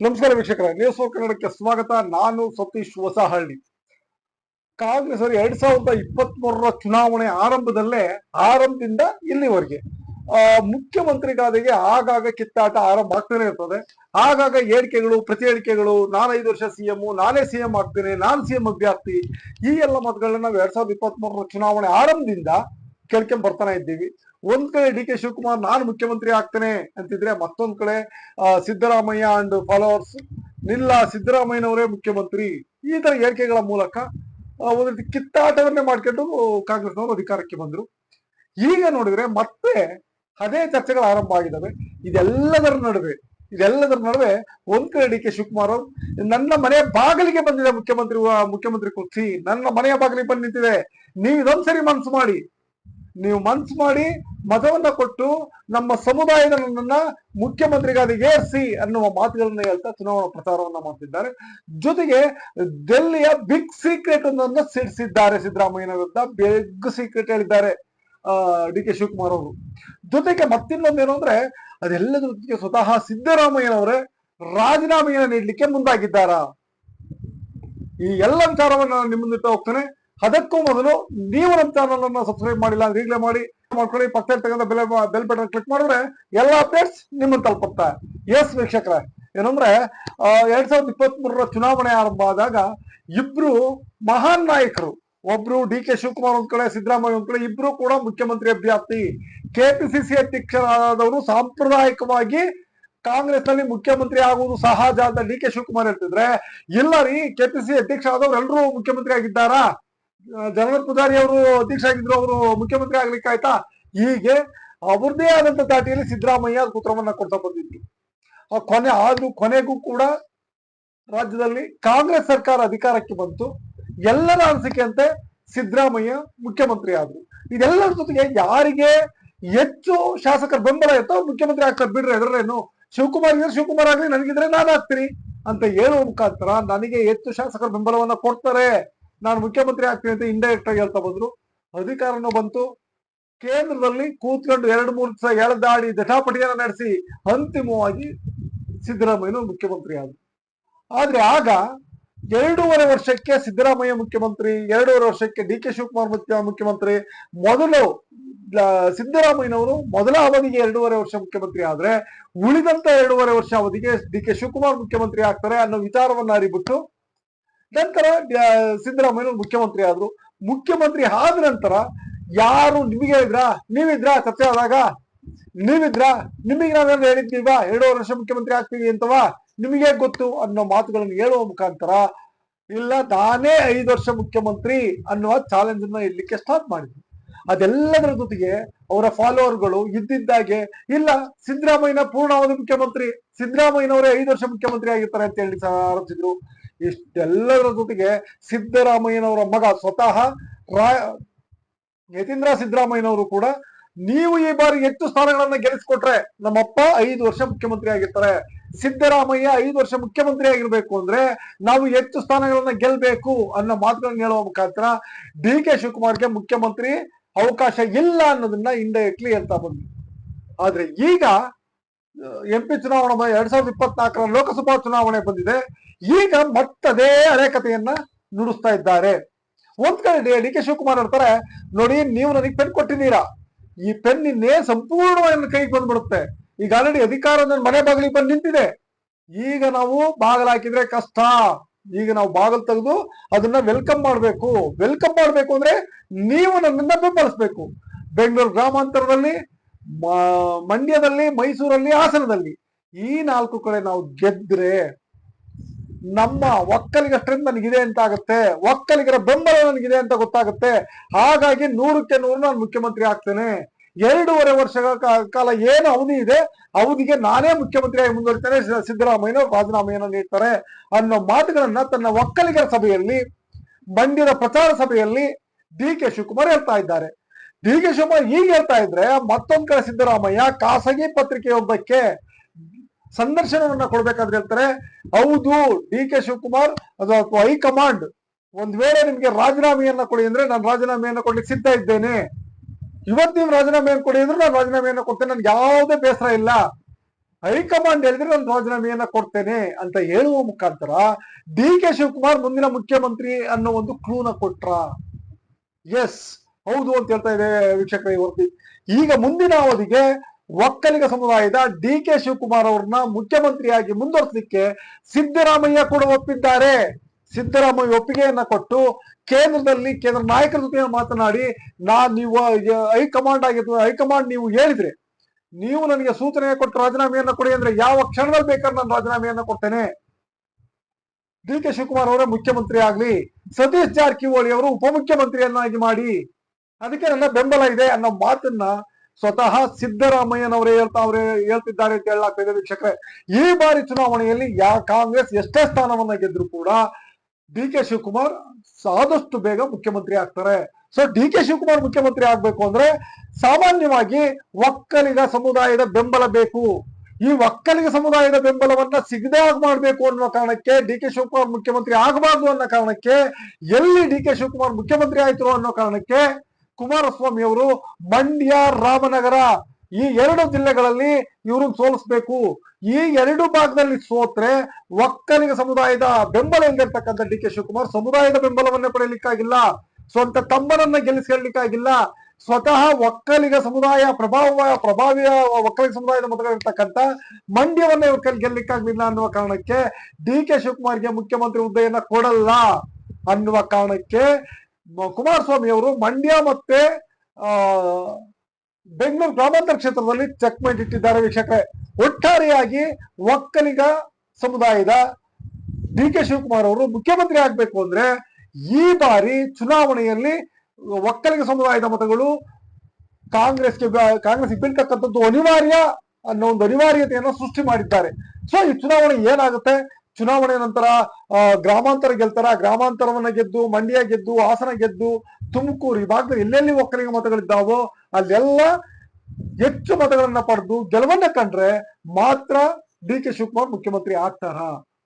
ನಮಸ್ಕಾರ ವೀಕ್ಷಕರೇ ನ್ಯೂಸ್ ಕನ್ನಡಕ್ಕೆ ಸ್ವಾಗತ. ನಾನು ಸತೀಶ್ ಹೊಸಹಳ್ಳಿ. ಕಾಂಗ್ರೆಸ್ ಅವರು ಎರಡ್ ಸಾವಿರದ ಇಪ್ಪತ್ತ್ ಮೂರರ ಚುನಾವಣೆ ಆರಂಭದಲ್ಲೇ ಆರಂಭದಿಂದ ಇಲ್ಲಿವರೆಗೆ ಆ, ಮುಖ್ಯಮಂತ್ರಿ ಗಾದೆಗೆ ಆಗಾಗ ಕಿತ್ತಾಟ ಆರಂಭ ಆಗ್ತಾನೆ ಇರ್ತದೆ. ಆಗಾಗ ಹೇಳಿಕೆಗಳು ಪ್ರತಿ ಹೇಳಿಕೆಗಳು ನಾನು ಐದು ವರ್ಷ ಸಿಎಂ ನಾನೇ ಸಿಎಂ ಆಗ್ತೇನೆ ನಾನು ಸಿಎಂ ಅಭ್ಯರ್ಥಿ ಈ ಎಲ್ಲ ಮತಗಳನ್ನ ನಾವು ಎರಡ್ ಸಾವಿರದ ಇಪ್ಪತ್ತ್ ಮೂರರ ಚುನಾವಣೆ ಆರಂಭದಿಂದ ಕೇಳ್ಕೊಂಡ್ ಬರ್ತಾನೆ ಇದ್ದೀವಿ. ಒಂದ್ ಕಡೆ ಡಿ ಕೆ ಶಿವಕುಮಾರ್ ನಾನು ಮುಖ್ಯಮಂತ್ರಿ ಆಗ್ತೇನೆ ಅಂತಿದ್ರೆ ಮತ್ತೊಂದ್ ಕಡೆ ಸಿದ್ದರಾಮಯ್ಯ ಅಂಡ್ ಫಾಲೋವರ್ಸ್ ನಿಲ್ಲ ಸಿದ್ದರಾಮಯ್ಯನವರೇ ಮುಖ್ಯಮಂತ್ರಿ. ಈ ತರ ಹೇಳಿಕೆಗಳ ಮೂಲಕ ಒಂದು ರೀತಿ ಕಿತ್ತಾಟವನ್ನೇ ಮಾಡ್ಕೊಂಡು ಕಾಂಗ್ರೆಸ್ನವರು ಅಧಿಕಾರಕ್ಕೆ ಬಂದ್ರು. ಈಗ ನೋಡಿದ್ರೆ ಮತ್ತೆ ಅದೇ ಚರ್ಚೆಗಳು ಆರಂಭ ಆಗಿದ್ದಾವೆ ಇದೆಲ್ಲದರ ನಡುವೆ ಇದೆಲ್ಲದರ ನಡುವೆ ಒಂದ್ ಕಡೆ ಡಿ ಕೆ ಶಿವಕುಮಾರ್ ಅವರು, ನನ್ನ ಮನೆಯ ಬಾಗಿಲಿಗೆ ಬಂದಿದೆ ಮುಖ್ಯಮಂತ್ರಿ ಮುಖ್ಯಮಂತ್ರಿ ಕುರ್ಚಿ. ನನ್ನ ಮನೆಯ ಬಾಗಿಲಿಗೆ ಬಂದು ನಿಂತಿದೆ. ನೀವು ಇದೊಂದ್ಸರಿ ಮನ್ಸು ಮಾಡಿ. ನೀವು ಮನ್ಸು ಮಾಡಿ ಮತವನ್ನ ಕೊಟ್ಟು ನಮ್ಮ ಸಮುದಾಯದ ನನ್ನನ್ನ ಮುಖ್ಯಮಂತ್ರಿಗಾಗಿ ಏರ್ಸಿ ಅನ್ನುವ ಮಾತುಗಳನ್ನ ಹೇಳ್ತಾ ಚುನಾವಣಾ ಪ್ರಚಾರವನ್ನ ಮಾಡ್ತಿದ್ದಾರೆ. ಜೊತೆಗೆ ಡೆಲ್ಲಿಯ ಬಿಗ್ ಸೀಕ್ರೆಟ್ ಒಂದನ್ನು ಸಿಡಿಸಿದ್ದಾರೆ ಸಿದ್ದರಾಮಯ್ಯ ವಿರುದ್ಧ ಬಿಗ್ ಸೀಕ್ರೆಟ್ ಹೇಳಿದ್ದಾರೆ ಡಿ ಕೆ ಶಿವಕುಮಾರ್ ಅವರು. ಜೊತೆಗೆ ಮತ್ತಿನ್ನೊಂದೇನು ಅಂದ್ರೆ, ಅದೆಲ್ಲದ್ರ ಜೊತೆಗೆ ಸ್ವತಃ ಸಿದ್ದರಾಮಯ್ಯನವರೇ ರಾಜೀನಾಮೆಯನ್ನು ನೀಡಲಿಕ್ಕೆ ಮುಂದಾಗಿದ್ದಾರಾ? ಈ ಎಲ್ಲ ವಿಚಾರವನ್ನು ನಾನು ಹೋಗ್ತೇನೆ. ಅದಕ್ಕೂ ಮೊದಲು ನೀವು ನಮ್ಮ ಚಾನಲ್ ಅನ್ನ ಸಬ್ಸ್ಕ್ರೈಬ್ ಮಾಡಿಲ್ಲ ಈಗಲೇ ಮಾಡಿ, ಮಾಡ್ಕೊಳ್ಳಿ. ಪಕ್ಕದಲ್ಲಿ ತಗೊಂಡ ಬೆಲೆ ಬೆಲ್ ಬಟನ್ ಕ್ಲಿಕ್ ಮಾಡಿದ್ರೆ ಎಲ್ಲ ಅಪ್ಡೇಟ್ಸ್ ನಿಮ್ಮನ್ನು ತಲುಪುತ್ತೆ. ಎಸ್ ವೀಕ್ಷಕರ. ಏನಂದ್ರೆ ಎರಡ್ ಸಾವಿರದ ಇಪ್ಪತ್ತ್ ಮೂರರ ಚುನಾವಣೆ ಆರಂಭ ಆದಾಗ ಇಬ್ರು ಮಹಾನ್ ನಾಯಕರು, ಒಬ್ರು ಡಿ ಕೆ ಶಿವಕುಮಾರ್ ಒಂದ್ ಕಡೆ, ಸಿದ್ದರಾಮಯ್ಯ ಒಂದ್ ಕಡೆ, ಇಬ್ರು ಕೂಡ ಮುಖ್ಯಮಂತ್ರಿ ಅಭ್ಯರ್ಥಿ ಕೆಪಿಸಿಸಿ ಅಧ್ಯಕ್ಷರಾದವರು ಸಾಂಪ್ರದಾಯಿಕವಾಗಿ ಕಾಂಗ್ರೆಸ್ನಲ್ಲಿ ಮುಖ್ಯಮಂತ್ರಿ ಆಗುವುದು ಸಹಜ ಅಂತ ಡಿ ಕೆ ಶಿವಕುಮಾರ್ ಹೇಳ್ತಿದ್ರೆ, ಇಲ್ಲ ರೀ ಕೆಪಿಸಿಸಿ ಅಧ್ಯಕ್ಷ ಆದವ್ರು ಎಲ್ಲರೂ ಮುಖ್ಯಮಂತ್ರಿ ಆಗಿದ್ದಾರಾ? ಜಗನ್ನಾಥ್ ಪೂಜಾರಿ ಅವರು ಅಧ್ಯಕ್ಷ ಆಗಿದ್ರು ಅವರು ಮುಖ್ಯಮಂತ್ರಿ ಆಗ್ಲಿಕ್ಕೆ ಆಯ್ತಾ? ಹೀಗೆ ಅವ್ರದೇ ಆದಂತ ದಾಟಿಯಲ್ಲಿ ಸಿದ್ದರಾಮಯ್ಯ ಉತ್ತರವನ್ನ ಕೊಡ್ತಾ ಬಂದಿದ್ರು. ಆ ಕೊನೆ ಆದ್ರೂ ಕೊನೆಗೂ ಕೂಡ ರಾಜ್ಯದಲ್ಲಿ ಕಾಂಗ್ರೆಸ್ ಸರ್ಕಾರ ಅಧಿಕಾರಕ್ಕೆ ಬಂತು. ಎಲ್ಲರ ಅನಿಸಿಕೆಯಂತೆ ಸಿದ್ದರಾಮಯ್ಯ ಮುಖ್ಯಮಂತ್ರಿ ಆದ್ರು. ಇದೆಲ್ಲರ ಜೊತೆಗೆ ಯಾರಿಗೆ ಹೆಚ್ಚು ಶಾಸಕರ ಬೆಂಬಲ ಇರ್ತೋ ಮುಖ್ಯಮಂತ್ರಿ ಆಗ್ತಾರೆ ಬಿಡ್ರಿ ಎದ್ರೇನು ಶಿವಕುಮಾರ್ ಇದ್ರೆ ಶಿವಕುಮಾರ್ ಆಗ್ಲಿ, ನನಗಿದ್ರೆ ನಾನು ಆಗ್ತೀನಿ ಅಂತ ಹೇಳುವ ಮುಖಾಂತರ ನನಗೆ ಹೆಚ್ಚು ಶಾಸಕರ ಬೆಂಬಲವನ್ನ ಕೊಡ್ತಾರೆ. ನಾನು ಮುಖ್ಯಮಂತ್ರಿ ಆಗ್ತೀನಿ ಅಂತ ಇಂಡೈರೆಕ್ಟ್ ಆಗಿ ಹೇಳ್ತಾ ಬಂದ್ರು. ಅಧಿಕಾರನೂ ಬಂತು. ಕೇಂದ್ರದಲ್ಲಿ ಕೂತ್ಕೊಂಡು ಎರಡು ಮೂರು ದಿವಸ ಎಳೆದಾಡಿ ಜಟಾಪಟಿಯನ್ನು ನಡೆಸಿ ಅಂತಿಮವಾಗಿ ಸಿದ್ದರಾಮಯ್ಯನು ಮುಖ್ಯಮಂತ್ರಿ ಆದ್ರು. ಆದ್ರೆ ಆಗ ಎರಡೂವರೆ ವರ್ಷಕ್ಕೆ ಸಿದ್ದರಾಮಯ್ಯ ಮುಖ್ಯಮಂತ್ರಿ, ಎರಡೂವರೆ ವರ್ಷಕ್ಕೆ ಡಿ ಕೆ ಶಿವಕುಮಾರ್ ಮುಖ್ಯ, ಮುಖ್ಯಮಂತ್ರಿ, ಮೊದಲು ಸಿದ್ದರಾಮಯ್ಯನವರು ಮೊದಲ ಅವಧಿಗೆ ಎರಡೂವರೆ ವರ್ಷ ಮುಖ್ಯಮಂತ್ರಿ ಆದ್ರೆ ಉಳಿದಂತ ಎರಡೂವರೆ ವರ್ಷ ಅವಧಿಗೆ ಡಿ ಕೆ ಶಿವಕುಮಾರ್ ಮುಖ್ಯಮಂತ್ರಿ ಆಗ್ತಾರೆ ಅನ್ನೋ ವಿಚಾರವನ್ನ ಅರಿಬಿಟ್ಟು ನಂತರ ಸಿದ್ದರಾಮಯ್ಯ ಮುಖ್ಯಮಂತ್ರಿ ಆದ್ರು. ಮುಖ್ಯಮಂತ್ರಿ ಆದ ನಂತರ ಯಾರು ನಿಮಗೆ ಇದ್ರಾ? ನೀವಿದ್ರ? ಸತ್ಯ ಆದಾಗ, ನೀವಿದ್ರಾ? ನಿಮಗೆ ನಾವೇನು ಹೇಳಿದ್ದೀವಾ ಎರಡೂವರೆ ವರ್ಷ ಮುಖ್ಯಮಂತ್ರಿ ಆಗ್ತೀವಿ ಅಂತವಾ? ನಿಮಗೆ ಗೊತ್ತು ಅನ್ನೋ ಮಾತುಗಳನ್ನು ಹೇಳುವ ಮುಖಾಂತರ, ಇಲ್ಲ, ತಾನೇ ಐದು ವರ್ಷ ಮುಖ್ಯಮಂತ್ರಿ ಅನ್ನುವ ಚಾಲೆಂಜ್ ಅನ್ನ ಇಡ್ಲಿಕ್ಕೆ ಸ್ಟಾರ್ಟ್ ಮಾಡಿದ್ರು. ಅದೆಲ್ಲದರ ಜೊತೆಗೆ ಅವರ ಫಾಲೋವರ್ಗಳು ಇದ್ದಿದ್ದಾಗೆ, ಇಲ್ಲ, ಸಿದ್ದರಾಮಯ್ಯನ ಪೂರ್ಣಾವಧಿ ಮುಖ್ಯಮಂತ್ರಿ, ಸಿದ್ದರಾಮಯ್ಯನವರೇ ಐದು ವರ್ಷ ಮುಖ್ಯಮಂತ್ರಿ ಆಗಿರ್ತಾರೆ ಅಂತ ಹೇಳಿ ಆರಂಭಿಸಿದ್ರು ಇಷ್ಟೆಲ್ಲದರ ಜೊತೆಗೆ ಸಿದ್ದರಾಮಯ್ಯನವರ ಮಗ ಸ್ವತಃ ರಾಯ, ಯತೀಂದ್ರ ಸಿದ್ದರಾಮಯ್ಯನವರು ಕೂಡ ನೀವು ಈ ಬಾರಿ ಹೆಚ್ಚು ಸ್ಥಾನಗಳನ್ನ ಗೆಲ್ಲಿಸ್ಕೊಟ್ರೆ ನಮ್ಮಪ್ಪ ಐದು ವರ್ಷ ಮುಖ್ಯಮಂತ್ರಿ ಆಗಿರ್ತಾರೆ. ಸಿದ್ದರಾಮಯ್ಯ ಐದು ವರ್ಷ ಮುಖ್ಯಮಂತ್ರಿ ಆಗಿರ್ಬೇಕು ಅಂದ್ರೆ ನಾವು ಹೆಚ್ಚು ಸ್ಥಾನಗಳನ್ನ ಗೆಲ್ಬೇಕು ಅನ್ನೋ ಮಾತುಗಳನ್ನ ಹೇಳುವ ಮುಖಾಂತರ ಡಿ ಕೆ ಶಿವಕುಮಾರ್ಗೆ ಮುಖ್ಯಮಂತ್ರಿ ಅವಕಾಶ ಇಲ್ಲ ಅನ್ನೋದನ್ನ ಇಂಡೈರೆಕ್ಟ್ಲಿ ಹೇಳ್ತಾ ಬಂದ್ವಿ. ಆದ್ರೆ ಈಗ ಎಂ ಪಿ ಚುನಾವಣೆ ಎರಡ್ ಸಾವಿರದ ಇಪ್ಪತ್ನಾಲ್ಕರ ಲೋಕಸಭಾ ಚುನಾವಣೆ ಬಂದಿದೆ. ಈಗ ಮತ್ತದೇ ಹಳೆ ಕಥೆಯನ್ನ ನುಡಿಸ್ತಾ ಇದ್ದಾರೆ. ಒಂದ್ ಕಡೆ ಡಿ ಕೆ ಶಿವಕುಮಾರ್ ಹೇಳ್ತಾರೆ, ನೋಡಿ, ನೀವು ನನಗೆ ಪೆನ್ ಕೊಟ್ಟಿದ್ದೀರಾ. ಈ ಪೆನ್ ಇನ್ನೇ ಸಂಪೂರ್ಣವಾಗಿ ನನ್ನ ಕೈಗೆ ಬಂದ್ಬಿಡುತ್ತೆ. ಈಗ ಆಲ್ರೆಡಿ ಅಧಿಕಾರ ನನ್ನ ಮನೆ ಬಾಗಿಲಿಗೆ ಬಂದು ನಿಂತಿದೆ. ಈಗ ನಾವು ಬಾಗಿಲು ಹಾಕಿದ್ರೆ ಕಷ್ಟ. ಈಗ ನಾವು ಬಾಗಿಲು ತೆಗೆದು ಅದನ್ನ ವೆಲ್ಕಮ್ ಮಾಡಬೇಕು. ವೆಲ್ಕಮ್ ಮಾಡಬೇಕು ಅಂದ್ರೆ ನೀವು ನನ್ನನ್ನ ಬೆಂಬಲಿಸ್ಬೇಕು. ಬೆಂಗಳೂರು ಗ್ರಾಮಾಂತರದಲ್ಲಿ ಮಂಡ್ಯದಲ್ಲಿ, ಮೈಸೂರಲ್ಲಿ, ಹಾಸನದಲ್ಲಿ ಈ ನಾಲ್ಕು ಕಡೆ ನಾವು ಗೆದ್ರೆ ನಮ್ಮ ಒಕ್ಕಲಿಗಷ್ಟರಿಂದ ನನಗಿದೆ ಅಂತ ಆಗುತ್ತೆ. ಒಕ್ಕಲಿಗರ ಬೆಂಬಲ ನನಗಿದೆ ಅಂತ ಗೊತ್ತಾಗುತ್ತೆ. ಹಾಗಾಗಿ ನೂರಕ್ಕೆ ನೂರು ನಾನು ಮುಖ್ಯಮಂತ್ರಿ ಆಗ್ತೇನೆ. ಎರಡೂವರೆ ವರ್ಷಗಳ ಕಾಲ ಏನು ಅವಧಿ ಇದೆ, ಅವಧಿಗೆ ನಾನೇ ಮುಖ್ಯಮಂತ್ರಿಯಾಗಿ ಮುಂದುವರಿತೇನೆ. ಸಿದ್ದರಾಮಯ್ಯನ ರಾಜೀನಾಮೆಯನ್ನು ನೀಡ್ತಾರೆ ಅನ್ನೋ ಮಾತುಗಳನ್ನ ತನ್ನ ಒಕ್ಕಲಿಗರ ಸಭೆಯಲ್ಲಿ, ಮಂಡ್ಯದ ಪ್ರಚಾರ ಸಭೆಯಲ್ಲಿ ಡಿ ಕೆ ಶಿವಕುಮಾರ್ ಹೇಳ್ತಾ ಇದ್ದಾರೆ. ಡಿ ಕೆ ಶಿವಕುಮಾರ್ ಈಗ ಹೇಳ್ತಾ ಇದ್ರೆ ಮತ್ತೊಂದ್ ಕಡೆ ಸಿದ್ದರಾಮಯ್ಯ ಖಾಸಗಿ ಪತ್ರಿಕೆಯೊಬ್ಬಕ್ಕೆ ಸಂದರ್ಶನವನ್ನ ಕೊಡ್ಬೇಕಾದ್ರೆ ಹೇಳ್ತಾರೆ. ಹೌದು, ಡಿ ಕೆ ಶಿವಕುಮಾರ್, ಅದು ಅಥವಾ ಹೈಕಮಾಂಡ್ ಒಂದ್ ವೇಳೆ ನಿಮ್ಗೆ ರಾಜೀನಾಮೆಯನ್ನ ಕೊಡಿ ಅಂದ್ರೆ ನಾನು ರಾಜೀನಾಮೆಯನ್ನ ಕೊಡ್ಲಿಕ್ಕೆ ಸಿದ್ಧ ಇದ್ದೇನೆ. ಇವತ್ತು ನೀವು ರಾಜೀನಾಮೆಯನ್ನು ಕೊಡಿ ಅಂದ್ರೆ ನಾನು ರಾಜೀನಾಮೆಯನ್ನ ಕೊಡ್ತೇನೆ, ನನ್ಗೆ ಯಾವುದೇ ಬೇಸರ ಇಲ್ಲ. ಹೈಕಮಾಂಡ್ ಹೇಳಿದ್ರೆ ನಾನು ರಾಜೀನಾಮೆಯನ್ನ ಕೊಡ್ತೇನೆ ಅಂತ ಹೇಳುವ ಮುಖಾಂತರ ಡಿ ಕೆ ಶಿವಕುಮಾರ್ ಮುಂದಿನ ಮುಖ್ಯಮಂತ್ರಿ ಅನ್ನೋ ಒಂದು ಕ್ಲೂನ ಕೊಟ್ರ? ಎಸ್ ಹೌದು ಅಂತ ಹೇಳ್ತಾ ಇದೆ ವೀಕ್ಷಕರ ಈ ವರದಿ. ಈಗ ಮುಂದಿನ ಅವಧಿಗೆ ಒಕ್ಕಲಿಗ ಸಮುದಾಯದ ಡಿ ಕೆ ಶಿವಕುಮಾರ್ ಅವ್ರನ್ನ ಮುಖ್ಯಮಂತ್ರಿಯಾಗಿ ಮುಂದುವರಿಸಲಿಕ್ಕೆ ಸಿದ್ದರಾಮಯ್ಯ ಕೂಡ ಒಪ್ಪಿದ್ದಾರೆ. ಸಿದ್ದರಾಮಯ್ಯ ಒಪ್ಪಿಗೆಯನ್ನ ಕೊಟ್ಟು ಕೇಂದ್ರದಲ್ಲಿ ಕೇಂದ್ರ ನಾಯಕರ ಜೊತೆ ಮಾತನಾಡಿ, ನಾನ್ ನೀವು ಹೈಕಮಾಂಡ್ ಆಗಿದ್ದು ಹೈಕಮಾಂಡ್ ನೀವು ಹೇಳಿದ್ರೆ, ನೀವು ನನಗೆ ಸೂಚನೆ ಕೊಟ್ಟು ರಾಜೀನಾಮೆಯನ್ನ ಕೊಡಿ ಅಂದ್ರೆ ಯಾವ ಕ್ಷಣದಲ್ಲಿ ಬೇಕಾದ್ರೆ ನಾನು ರಾಜೀನಾಮೆಯನ್ನ ಕೊಡ್ತೇನೆ. ಡಿ ಕೆ ಶಿವಕುಮಾರ್ ಅವರೇ ಮುಖ್ಯಮಂತ್ರಿ ಆಗ್ಲಿ. ಸತೀಶ್ ಜಾರಕಿಹೊಳಿ ಅವರು ಉಪಮುಖ್ಯಮಂತ್ರಿಯನ್ನಾಗಿ ಮಾಡಿ. ಅದಕ್ಕೆ ನನ್ನ ಬೆಂಬಲ ಇದೆ ಅನ್ನೋ ಮಾತನ್ನ ಸ್ವತಃ ಸಿದ್ದರಾಮಯ್ಯನವರೇ ಹೇಳ್ತಾ ಅವ್ರೆ ಹೇಳ್ತಿದ್ದಾರೆ ಅಂತ ಹೇಳಲಾಗ್ತಾ ಇದೆ ವೀಕ್ಷಕರೇ. ಈ ಬಾರಿ ಚುನಾವಣೆಯಲ್ಲಿ ಯಾ ಕಾಂಗ್ರೆಸ್ ಎಷ್ಟೇ ಸ್ಥಾನವನ್ನ ಗೆದ್ರು ಕೂಡ ಡಿ ಕೆ ಶಿವಕುಮಾರ್ ಆದಷ್ಟು ಬೇಗ ಮುಖ್ಯಮಂತ್ರಿ ಆಗ್ತಾರೆ. ಸೊ ಡಿ ಕೆ ಶಿವಕುಮಾರ್ ಮುಖ್ಯಮಂತ್ರಿ ಆಗ್ಬೇಕು ಅಂದ್ರೆ ಸಾಮಾನ್ಯವಾಗಿ ಒಕ್ಕಲಿಗ ಸಮುದಾಯದ ಬೆಂಬಲ ಬೇಕು. ಈ ಒಕ್ಕಲಿಗ ಸಮುದಾಯದ ಬೆಂಬಲವನ್ನ ಸಿಗದೆ ಆಗ ಮಾಡಬೇಕು ಅನ್ನೋ ಕಾರಣಕ್ಕೆ ಡಿ ಕೆ ಶಿವಕುಮಾರ್ ಮುಖ್ಯಮಂತ್ರಿ ಆಗಬಾರ್ದು ಅನ್ನೋ ಕಾರಣಕ್ಕೆ ಎಲ್ಲಿ ಡಿ ಕೆ ಶಿವಕುಮಾರ್ ಮುಖ್ಯಮಂತ್ರಿ ಆಯ್ತು ಅನ್ನೋ ಕಾರಣಕ್ಕೆ ಕುಮಾರಸ್ವಾಮಿ ಅವರು ಮಂಡ್ಯ, ರಾಮನಗರ ಈ ಎರಡು ಜಿಲ್ಲೆಗಳಲ್ಲಿ ಇವ್ರನ್ನ ಸೋಲಿಸ್ಬೇಕು. ಈ ಎರಡು ಭಾಗದಲ್ಲಿ ಸೋತ್ರೆ ಒಕ್ಕಲಿಗ ಸಮುದಾಯದ ಬೆಂಬಲ ಇಲ್ಲಿರ್ತಕ್ಕಂಥ ಡಿ ಕೆ ಶಿವಕುಮಾರ್ ಸಮುದಾಯದ ಬೆಂಬಲವನ್ನೇ ಪಡೆಯಲಿಕ್ಕಾಗಿಲ್ಲ. ಸ್ವಂತ ತಮ್ಮನನ್ನ ಗೆಲ್ಲಿಸ್ಕೊಳ್ಳಿಕ್ಕಾಗಿಲ್ಲ ಸ್ವತಃ ಒಕ್ಕಲಿಗ ಸಮುದಾಯ ಪ್ರಭಾವ ಪ್ರಭಾವಿಯ ಒಕ್ಕಲಿಗ ಸಮುದಾಯದ ಮತಗಳಿರ್ತಕ್ಕಂಥ ಮಂಡ್ಯವನ್ನ ಇವ್ರ ಕೈ ಅನ್ನುವ ಕಾರಣಕ್ಕೆ ಡಿ ಕೆ ಶಿವಕುಮಾರ್ಗೆ ಮುಖ್ಯಮಂತ್ರಿ ಹುದ್ದೆಯನ್ನ ಕೊಡಲ್ಲ ಅನ್ನುವ ಕಾರಣಕ್ಕೆ ಕುಮಾರಸ್ವಾಮಿ ಅವರು ಮಂಡ್ಯ ಮತ್ತೆ ಬೆಂಗಳೂರು ಗ್ರಾಮಾಂತರ ಕ್ಷೇತ್ರದಲ್ಲಿ ಚೆಕ್ ಮೇಟ್ ಇಟ್ಟಿದ್ದಾರೆ ವೀಕ್ಷಕರೇ. ಒಟ್ಟಾರೆಯಾಗಿ ಒಕ್ಕಲಿಗ ಸಮುದಾಯದ ಡಿ ಕೆ ಶಿವಕುಮಾರ್ ಅವರು ಮುಖ್ಯಮಂತ್ರಿ ಆಗ್ಬೇಕು ಅಂದ್ರೆ ಈ ಬಾರಿ ಚುನಾವಣೆಯಲ್ಲಿ ಒಕ್ಕಲಿಗ ಸಮುದಾಯದ ಮತಗಳು ಕಾಂಗ್ರೆಸ್ಗೆ ಕಾಂಗ್ರೆಸ್ ಬೀಳ್ತಕ್ಕಂಥದ್ದು ಅನಿವಾರ್ಯ ಅನ್ನೋ ಒಂದು ಅನಿವಾರ್ಯತೆಯನ್ನು ಸೃಷ್ಟಿ ಮಾಡಿದ್ದಾರೆ. ಸೊ ಈ ಚುನಾವಣೆ ಏನಾಗುತ್ತೆ? ಚುನಾವಣೆ ನಂತರ ಗ್ರಾಮಾಂತರ ಗೆಲ್ತಾರ. ಗ್ರಾಮಾಂತರವನ್ನ ಗೆದ್ದು, ಮಂಡ್ಯ ಗೆದ್ದು, ಹಾಸನ ಗೆದ್ದು, ತುಮಕೂರು, ಈ ಭಾಗದಲ್ಲಿ ಎಲ್ಲೆಲ್ಲಿ ಒಕ್ಕಲಿಗ ಮತಗಳಿದ್ದಾವೋ, ಅಲ್ಲೆಲ್ಲ ಹೆಚ್ಚು ಮತಗಳನ್ನ ಪಡೆದು ಗೆಲುವನ್ನ ಕಂಡ್ರೆ ಮಾತ್ರ ಡಿ ಕೆ ಶಿವಕುಮಾರ್ ಮುಖ್ಯಮಂತ್ರಿ ಆಗ್ತಾರ?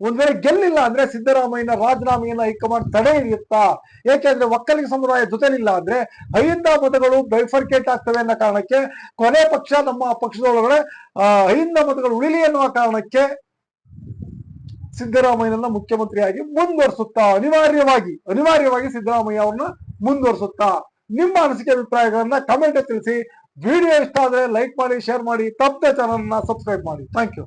ಒಂದ್ ವೇಳೆ ಗೆಲ್ಲಿಲ್ಲ ಅಂದ್ರೆ ಸಿದ್ದರಾಮಯ್ಯನ ರಾಜೀನಾಮೆಯನ್ನ ಹೈಕಮಾಂಡ್ ತಡೆ ಹಿಡಿಯುತ್ತಾ? ಏಕೆಂದ್ರೆ ಒಕ್ಕಲಿಗ ಸಮುದಾಯ ಜೊತೆಲಿಲ್ಲ ಅಂದ್ರೆ ಐಂದ ಮತಗಳು ಬೈಫರ್ಕೇಟ್ ಆಗ್ತವೆ ಅನ್ನೋ ಕಾರಣಕ್ಕೆ, ಕೊನೆ ಪಕ್ಷ ನಮ್ಮ ಪಕ್ಷದೊಳಗಡೆ ಐಂದ ಮತಗಳು ಉಳಿಲಿ ಅನ್ನುವ ಕಾರಣಕ್ಕೆ ಸಿದ್ದರಾಮಯ್ಯನನ್ನ ಮುಖ್ಯಮಂತ್ರಿಯಾಗಿ ಮುಂದುವರಿಸುತ್ತಾ ಅನಿವಾರ್ಯವಾಗಿ ಅನಿವಾರ್ಯವಾಗಿ ಸಿದ್ದರಾಮಯ್ಯ ಅವ್ರನ್ನ ಮುಂದುವರಿಸುತ್ತಾ? ನಿಮ್ಮ ಅನಿಸಿಕೆ ಅಭಿಪ್ರಾಯಗಳನ್ನ ಕಮೆಂಟ್ ತಿಳಿಸಿ. ವಿಡಿಯೋ ಇಷ್ಟ ಆದ್ರೆ ಲೈಕ್ ಮಾಡಿ ಶೇರ್ ಮಾಡಿ. ತಪ್ಪದೆ ಚಾನಲ್ ಸಬ್ಸ್ಕ್ರೈಬ್ ಮಾಡಿ. Thank you